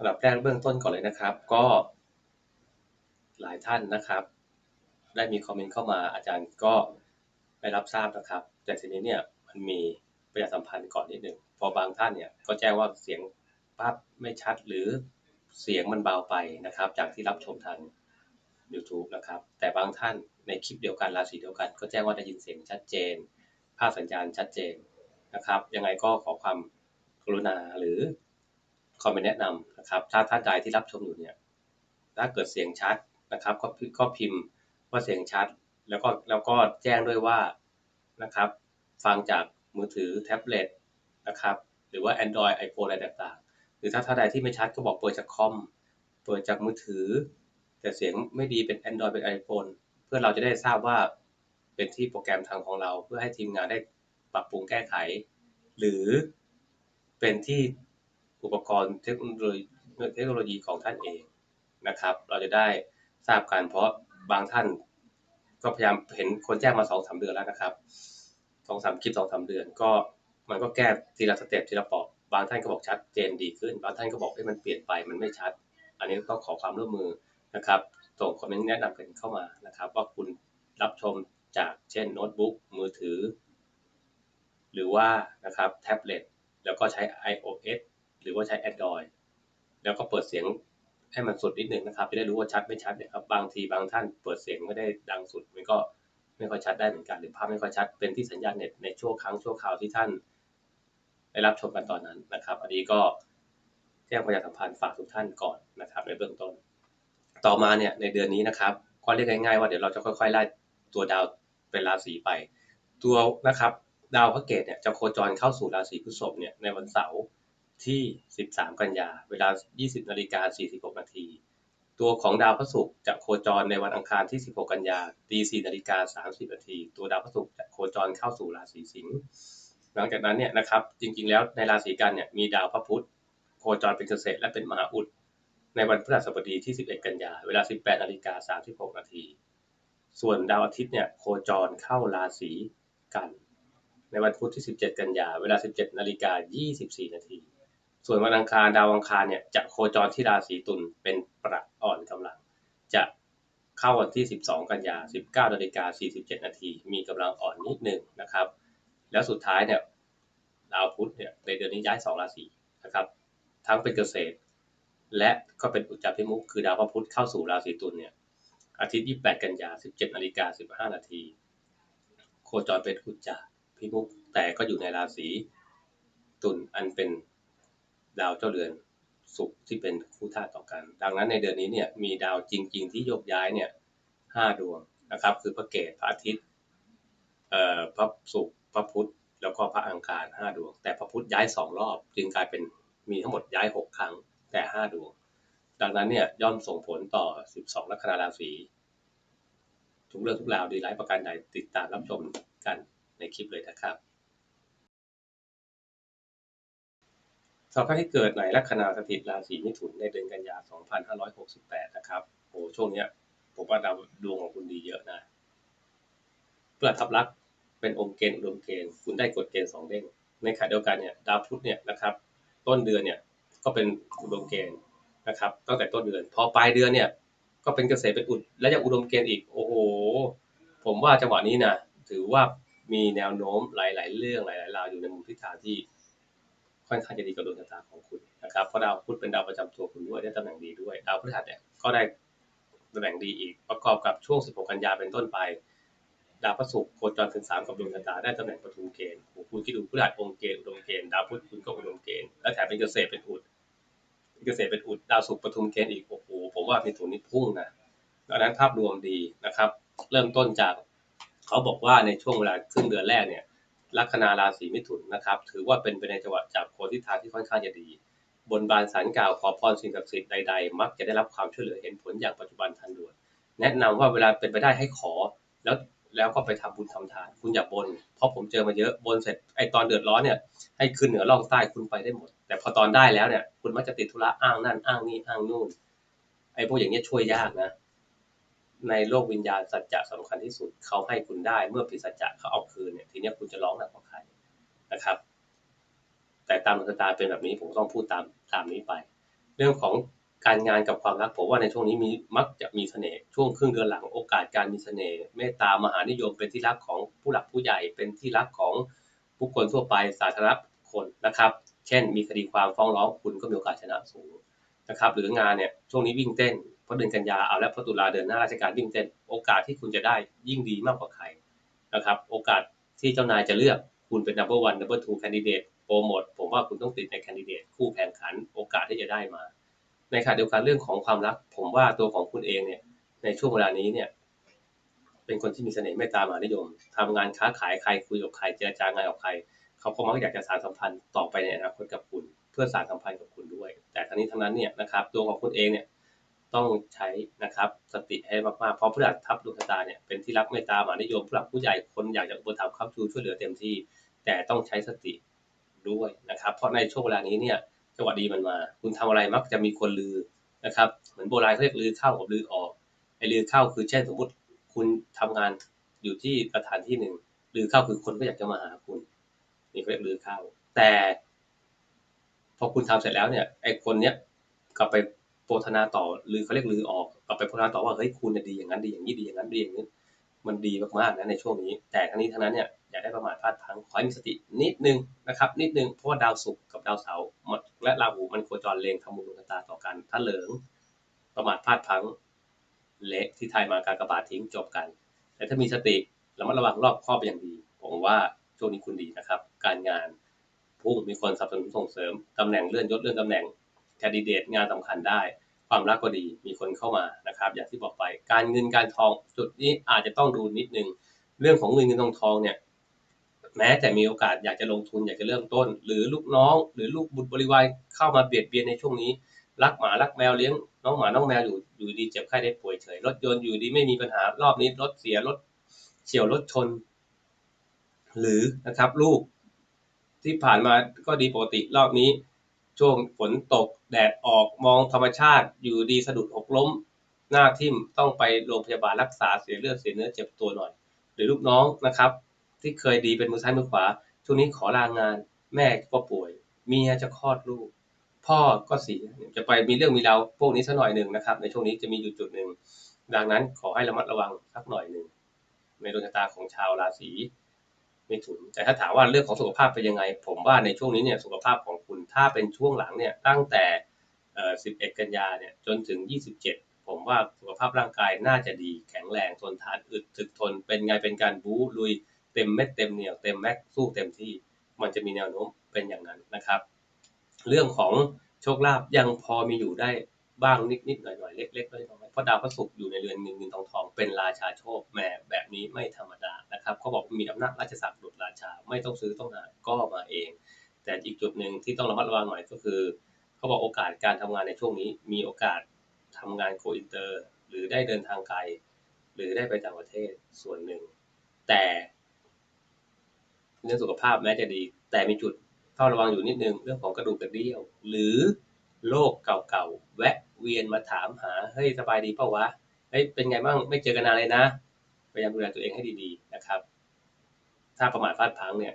อันดับแรกเบื้องต้นก่อนเลยนะครับ ก็หลายท่านนะครับ ได้มีคอมเมนต์เข้ามาอาจารย์ก็ได้รับทราบนะครับ แต่ทีนี้เนี่ยมันมีประชาสัมพันธ์ก่อนนิดหนึ่งพอบางท่านเนี่ยก็แจ้งว่าเสียงภาพไม่ชัดหรือเสียงมันเบาไปนะครับ จากที่รับชมทาง YouTube นะครับ แต่บางท่านในคลิปเดียวกันราศีเดียวกัน ก็แจ้งว่าได้ยินเสียงชัดเจน ภาพสัญญาณชัดเจนนะครับ ยังไงก็ขอความกรุณาหรือ คอมเมนต์แนะนำนะครับ ถ้าท่านใดที่รับชมอยู่เนี่ย ถ้าเกิดเสียงชัดนะครับ ก็ก็พิมพ์ว่าเสียงชัด แล้วก็แล้วก็แจ้งด้วยว่านะครับ ฟังจากมือถือแท็บเล็ตนะครับ หรือว่า Android iPhone อะไรต่างๆ หรือถ้าท่านใดที่ไม่ชัดก็บอกเปิดจากคอม เปิดจากมือถือ แต่เสียงไม่ดีเป็น Android เป็น iPhone เพื่อเราจะได้ทราบว่าเป็นที่โปรแกรมทางของเรา เพื่อให้ทีมงานได้ปรับปรุงแก้ไข หรือเป็นที่ อุปกรณ์เทคโนโลยีเทคโนโลยีของท่านเองนะครับ เราจะได้ทราบกันเพราะบางท่าน ก็พยายามเห็นคนแจ้งมาสองสามเดือนแล้วนะครับสองสามคลิปสองสามเดือน ก็มันก็แก้ทีละสเต็ปทีละปอบบางท่านก็บอกชัดเจนดีขึ้น บางท่านก็บอกให้มันเปลี่ยนไปมันไม่ชัด อันนี้ก็ขอความร่วมมือนะครับส่งคอมเมนต์แนะนำกันเข้ามานะครับ ว่าคุณรับชมจากเช่นโน้ตบุ๊กมือถือ หรือว่านะครับแท็บเล็ตแล้วก็ใช้ iOS หรือว่าใช้ Android แล้วก็เปิดเสียงให้มันสุดนิดนึงนะครับ จะได้รู้ว่าชัดไม่ชัดเนี่ยครับ บางทีบางท่านเปิดเสียงไม่ได้ดังสุดมันก็ไม่ค่อยชัดได้เหมือนกัน หรือภาพไม่ค่อยชัด เป็นที่สัญญาณเน็ตในช่วงครั้งช่วงคราวที่ท่านได้รับชมกันตอนนั้นนะครับ อันนี้ก็แจ้งประชาสัมพันธ์ฝากทุกท่านก่อนนะครับ ในเบื้องต้น ต่อมาเนี่ยในเดือนนี้นะครับก็เรียกง่ายๆว่าเดี๋ยวเราจะค่อยๆไล่ตัวดาวเป็นราศีไป ตัวนะครับดาวพระเกตเนี่ยจะโคจรเข้าสู่ราศีพฤษภเนี่ยในวันเสาร์ ที่ 13 กันยา เวลา 20นาฬิกา46นาที ตัวของดาวพระศุกร์จะโคจรในวันอังคารที่ 16 กันยาตี4นาฬิกา30นาที ตัวดาวพระศุกร์จะโคจรเข้าสู่ราศีสิงห์ หลังจากนั้นเนี่ยนะครับ จริงๆ แล้วในราศีกันเนี่ยมีดาวพระพุธโคจรเป็นเกษตรและเป็นมหาอุด ในวันพฤหัสบดีที่ 11 กันยา เวลา 18นาฬิกา36นาที ส่วนดาวอาทิตย์เนี่ยโคจรเข้าราศีกัน ในวันพุธที่ 17 กันยา เวลา 17นาฬิกา24นาที ส่วนวันอังคารดาวอังคารเนี่ยจะโคจรที่ราศีตุลเป็นประอ่อนกำลัง จะเข้าวันที่ 12 กันยา 19นาฬิกา47 นาทีมีกำลังอ่อนนิดหนึ่งนะครับ แล้วสุดท้ายเนี่ยดาวพุธเนี่ยในเดือนนี้ย้าย 2 ราศีนะครับ ทั้งเป็นเกษตร และก็เป็นอุจจาพิมุขคือดาวพระพุธเข้าสู่ราศีตุลเนี่ยอาทิตย์ 28 กันยา 17นาฬิกา15 นาทีโคจรเป็นอุจจาพิมุขแต่ก็อยู่ในราศีตุลอันเป็น ดาวเจ้าเรือนศุกร์ที่เป็นคู่ธาตุต่อกัน ดังนั้นในเดือนนี้เนี่ยมีดาวจริง ๆ ที่โยกย้ายเนี่ยห้าดวงนะครับ คือพระเกตพระอาทิตย์เอ่อพระศุกร์พระพุธแล้วก็พระอังคารห้าดวง แต่พระพุธย้ายสองรอบ จึงกลายเป็นมีทั้งหมดย้ายหกครั้งแต่ห้าดวง ดังนั้นเนี่ยย่อมส่งผลต่อ12ลัคนาราศีทุกเรื่องทุกราวดีไลฟ์ประการใดติดตามรับชมกันในคลิปเลยนะครับ สำหรับท่านที่เกิดในลัคนาสถิตราศีมิถุนในเดือนกันยา 2568 นะครับโอ้ช่วงเนี้ยผมว่าดาวดวงของคุณดีเยอะนะ เพื่อทับลักเป็นองค์เกณฑ์อุดมเกณฑ์คุณได้กฎเกณฑ์สองเด้ง ในขณะเดียวกันเนี่ยดาวพุธเนี่ยนะครับ ต้นเดือนเนี่ยก็เป็นอุดมเกณฑ์นะครับ ตั้งแต่ต้นเดือน พอปลายเดือนเนี่ย ก็เป็นเกษตรเป็นอุด และยังอุดมเกณฑ์อีก โอ้โห ผมว่าจังหวะนี้นะถือว่ามีแนวโน้มหลาย ๆ เรื่องหลายๆราวอยู่ในมุมทิศทางที่ ค่อนข้างจะดีกับดวงชะตาของคุณนะครับเพราะดาวพุธเป็นดาวประจำตัวคุณด้วยได้ตำแหน่งดีด้วยดาวพฤหัสเนี่ยก็ได้ตำแหน่งดีอีกประกอบกับช่วง 16 กันยาเป็นต้นไปดาวพฤหัสโคจรถึงสามกับดวงชะตาได้ตำแหน่งปฐุมเกณฑ์โอ้โหคุณคิดดูพฤหัสองเกณฑ์อุดมเกณฑ์ดาวพุธคุณก็อุดมเกณฑ์และแถมเป็นเกษตรเป็นอุดเกษตรเป็นอุดดาวศุกร์ปฐุมเกณฑ์อีกโอ้โหผมว่ามีถุนนี้พุ่งนะดังนั้นภาพรวมดีนะครับ เริ่มต้นจากเขาบอกว่าในช่วงเวลาครึ่งเดือนแรกเนี่ย ลัคนาราศีมิถุนนะครับถือว่าเป็นไปในจังหวะจากโคทิศทางที่ค่อนข้างจะดี บนบานสารกล่าวขอพรสิ่งศักดิ์สิทธิ์ใดๆ มักจะได้รับความช่วยเหลือเห็นผลอย่างปัจจุบันทันด่วนแนะนำว่าเวลาเป็นไปได้ให้ขอ แล้วแล้วก็ไปทำบุญทำทาน คุณอย่าบน เพราะผมเจอมาเยอะบนเสร็จไอตอนเดือดร้อนเนี่ยให้ขึ้นเหนือล่องใต้คุณไปได้หมด แต่พอตอนได้แล้วเนี่ยคุณมักจะติดธุระอ้างนั่นอ้างนี่อ้างนู่นไอพวกอย่างเงี้ยช่วยยากนะ ในโลกวิญญาณสัจจะสำคัญที่สุดเขาให้คุณได้ เมื่อผิดสัจจะเขาเอาคืนเนี่ยทีนี้คุณจะร้องหนักกว่าใครนะครับ แต่ตามดวงชะตาเป็นแบบนี้ผมต้องพูดตามตามนี้ไป เรื่องของการงานกับความรักผมว่าในช่วงนี้มีมักจะมีเสน่ห์ช่วงครึ่งเดือนหลังโอกาสการมีเสน่ห์เมตตามหานิยมเป็นที่รักของผู้หลักผู้ใหญ่เป็นที่รักของผู้คนทั่วไปสาธารณคนนะครับ เช่น มีคดีความฟ้องร้องคุณก็มีโอกาสชนะสูงนะครับ หรืองานเนี่ยช่วงนี้วิ่งเต้น พราะเดือนกันยาเอาแล้วพราะตุลาเดือนหน้าราชการวิ่งเต้นโอกาสที่คุณจะได้ยิ่งดีมากกว่าใครนะครับ โอกาสที่เจ้านายจะเลือกคุณเป็น number one number two candidate โปรโมทผมว่าคุณต้องติดใน candidate คู่แข่งขันโอกาสที่จะได้มา ในขณะเดียวกันเรื่องของความรัก ผมว่าตัวของคุณเองเนี่ยในช่วงเวลานี้เนี่ยเป็นคนที่มีเสน่ห์เมตตามหานิยมทำงานค้าขายใครคุยกับใครเจรจางานกับใครเขาก็มักอยากจะสานสัมพันธ์ต่อไปในอนาคตกับคุณ เพื่อสานสัมพันธ์กับคุณด้วย แต่ทั้งนี้ทั้งนั้นเนี่ยนะครับตัวของคุณเองเนี่ย ต้องใช้นะครับสติให้มากๆเพราะพฤหัสทับดวงชะตาเนี่ยเป็นที่รักเมตตามหานิยมผู้หลักผู้ใหญ่คนอยากจะอุปถัมภ์ค้ำชูช่วยเหลือเต็มที่ แต่ต้องใช้สติด้วยนะครับ เพราะในช่วงเวลานี้เนี่ยจังหวะดีมันมา คุณทำอะไรมักจะมีคนลือนะครับเหมือนโบราณเขาเรียกลือเข้ากับลือออกไอ้ลือเข้าคือเช่นสมมติคุณทำงานอยู่ที่สถานที่หนึ่งลือเข้าคือคนก็อยากจะมาหาคุณนี่เขาเรียกลือเข้า แต่ พอคุณทำเสร็จแล้วเนี่ยไอ้คนเนี้ยกลับไป โพธนาต่อหรือเขาเรียกลือออกกลับไปโพธนาต่อว่าเฮ้ยคุณน่ะดีอย่างนั้นดีอย่างนี้ดีอย่างนั้นดีอย่างนี้มันดีมากๆนะในช่วงนี้ แต่ทั้งนี้ทั้งนั้นเนี่ยอย่าได้ประมาทพลาดพลั้งขอให้มีสตินิดนึงนะครับนิดนึงเพราะว่าดาวศุกร์กับดาวเสาร์และราหูมันโคจรเลงทำมุมดวงตาต่อกัน ถ้าเหลิงประมาทพลาดพลั้งเละที่ไทยมาการกระบาดทิ้งจบกัน แต่ถ้ามีสติระมัดระวังรอบครอบเป็นอย่างดี ผมว่าช่วงนี้คุณดีนะครับ การงานพุ่งมีคนสนับสนุนส่งเสริมตำแหน่งเลื่อนยศเลื่อนตำแหน่ง แคนดิเดตงานสำคัญได้ ความรักก็ดีมีคนเข้ามานะครับ อย่างที่บอกไปการเงินการทองจุดนี้อาจจะต้องดูนิดนึง เรื่องของเงินเงินทองทองเนี่ยแม้แต่มีโอกาสอยากจะลงทุนอยากจะเริ่มต้น หรือลูกน้อง หรือลูกบุตรบริวารเข้ามาเบียดเบียนในช่วงนี้รักหมารักแมวเลี้ยงน้องหมาน้องแมวอยู่อยู่ดีเจ็บไข้ได้ป่วยเฉยรถยนต์อยู่ดีไม่มีปัญหารอบนี้รถเสียรถเฉียวรถชน หรือนะครับลูกที่ผ่านมาก็ดีปกติรอบนี้ ช่วงฝนตกแดดออกมองธรรมชาติอยู่ดีสะดุดหกล้ม หน้าทิ่มต้องไปโรงพยาบาลรักษาเสียเลือดเสียเนื้อเจ็บตัวหน่อย หรือลูกน้องนะครับ ที่เคยดีเป็นมือซ้ายมือขวาช่วงนี้ขอลางาน แม่ก็ป่วย เมียจะคลอดลูก พ่อก็เสียจะไปมีเรื่องมีราวพวกนี้สักหน่อยหนึ่งนะครับ ในช่วงนี้จะมีอยู่จุดหนึ่งดังนั้นขอให้ระมัดระวังสักหน่อยหนึ่งในดวงชะตาของชาวราศี มิถุนแต่ถ้าถามว่าเรื่องของสุขภาพเป็นยังไง ผมว่าในช่วงนี้เนี่ยสุขภาพของคุณถ้าเป็นช่วงหลังเนี่ยตั้งแต่ 11 กันยาเนี่ยจนถึง 27 ผมว่าสุขภาพร่างกายน่าจะดีแข็งแรงทนทานอึดถึกทน เป็นไงเป็นการบู๊ลุยเต็มเม็ดเต็มเหนียวเต็มแม็กซ์สู้เต็มที่มันจะมีแนวโน้มเป็นอย่างนั้นนะครับ เรื่องของโชคลาภยังพอมีอยู่ได้ บ้างนิดๆหน่อยๆเล็กๆน้อยๆเพราะดาวพระศุกร์อยู่ในเรือนเงินเงินทองทองเป็นราชาโชคแหมแบบนี้ไม่ธรรมดานะครับเขาบอกมีอำนาจราชศักดิ์ดุจราชาไม่ต้องซื้อต้องหาก็มาเอง แต่อีกจุดหนึ่งที่ต้องระมัดระวังหน่อยก็คือเขาบอกโอกาสการทำงานในช่วงนี้มีโอกาสทำงานโกอินเตอร์ หรือได้เดินทางไกล หรือได้ไปต่างประเทศส่วนหนึ่ง แต่เรื่องสุขภาพแม้จะดี แต่มีจุดเฝ้าระวังอยู่นิดนึงเรื่องของกระดูกกระเดี่ยว หรือโรคเก่าๆแวะ เวียนมาถามหาเฮ้ยสบายดีเปล่าวะเฮ้ยเป็นไงบ้างไม่เจอกันนานเลยนะพยายามดูแลตัวเองให้ดีๆนะครับ ถ้าประมาทพลาดพลั้งเนี่ย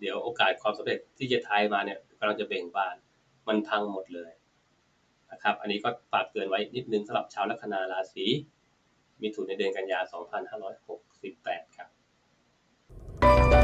เดี๋ยวโอกาสความสำเร็จที่จะทายมาเนี่ยกำลังจะเบ่งบานมันพังหมดเลยนะครับ อันนี้ก็ฝากเตือนไว้นิดนึงสำหรับชาวลัคนาราศีมีถุนในเดือนกันยา 2568 ครับ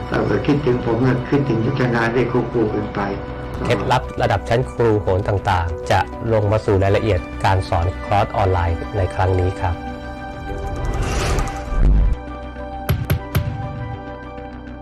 นะถ้าเกิดคิดถึงผมก็คิดถึงยุทธนาได้ควบคู่กันไปเคล็ดลับระดับชั้นครูโหนต่างๆ จะลงมาสู่รายละเอียดการสอนคอร์สออนไลน์ในครั้งนี้ครับ